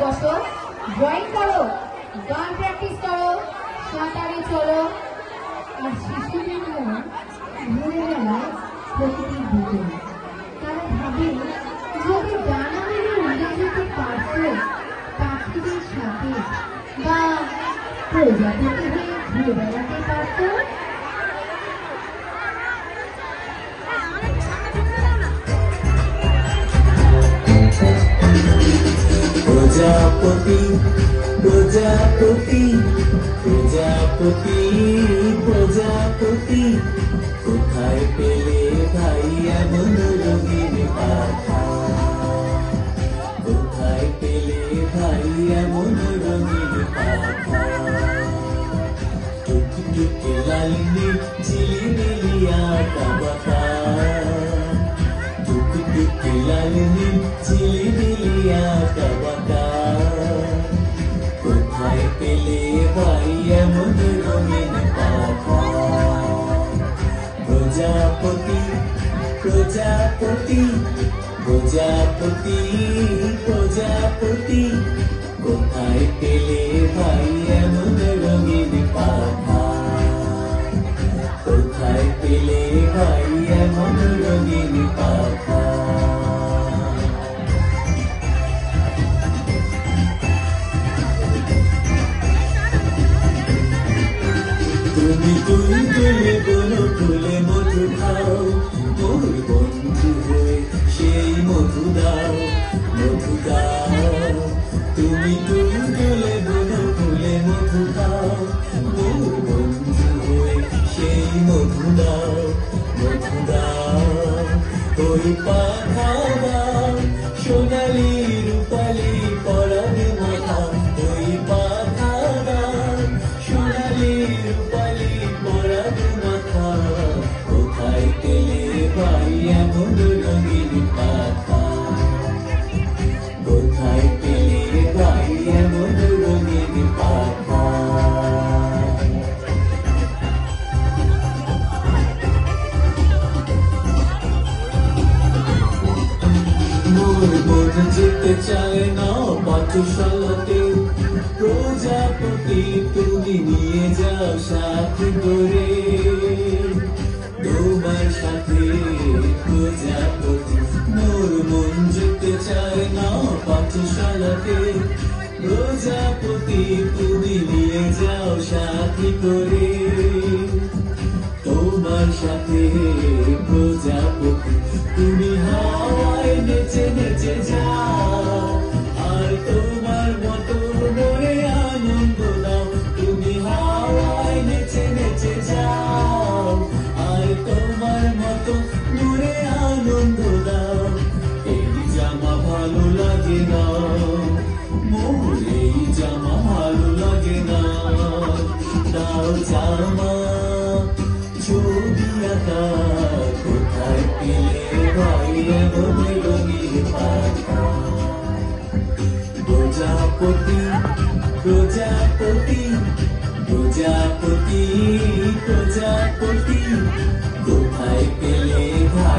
বসো। ড্রয়িং করো। গান প্র্যাকটিস করো। সাঁতারে চলো। আর শিশুদের মন ভরে বেড়ায় প্রকৃতির দিকে। তারা ভাবে, যদি ডানা মেলে উড়ে যেতে পারত, পাখিদের সাথে বা প্রজাপতি হয়ে ঘুরে বেড়াতে পারত? প্রজাপতি প্রজাপতি প্রজাপতি প্রজাপতি, কোথায় পেলে ভাই এমন রঙিন পাখা? কোথায় পেলে ভাই এমন রঙিন পাখা? টুকটুকে লাল নীল ঝিলিমিলিয়া কাবাকা টুকটুকে লাল নীল ঝিলিমিলিয়া কাবাকা প্রজাপতি প্রজাপতি প্রজাপতি প্রজাপতি কোথায় পেলে ভাই এমন রঙিন পাখা? কোথায় পেলে ভাই এমন তুমি তুলে বলো ফুলে মধু খাও মোর বন্ধু হয়ে সেই মধু দাও মধু দাও তুমি তুই তুলে বলো ফুলে মধু খাও মোর বন্ধু হয়ে সেই মধু দাও মধু দাও ওই পাখা যেতে চায় না পাঠশালাতে। প্রজাপতি, তুমি নিয়ে যাও সাথে করে। তোমার সাথে প্রজাপতি মোর মন যেতে চায় না পাঠশালাতে। প্রজাপতি, তুমি নিয়ে যাও সাথে করে। তোমার সাথে প্রজাপতি। তুমি হাওয়ায় নেচে নেচে যাও। আর তোমার মতো মনে আনন্দ দাও। তুমি হাওয়ায় নেচে নেচে যাও। আর তোমার মতো মনে আনন্দ দাও। এই জামা ভালো লাগে না। মোর এই জামা ভালো লাগে না। দাও জামা। আঁকা কোথায় পেলে ভাই এমন রঙিন পাখা প্রজাপতি প্রজাপতি প্রজাপতি প্রজাপতি কোথায় পেলে ভাই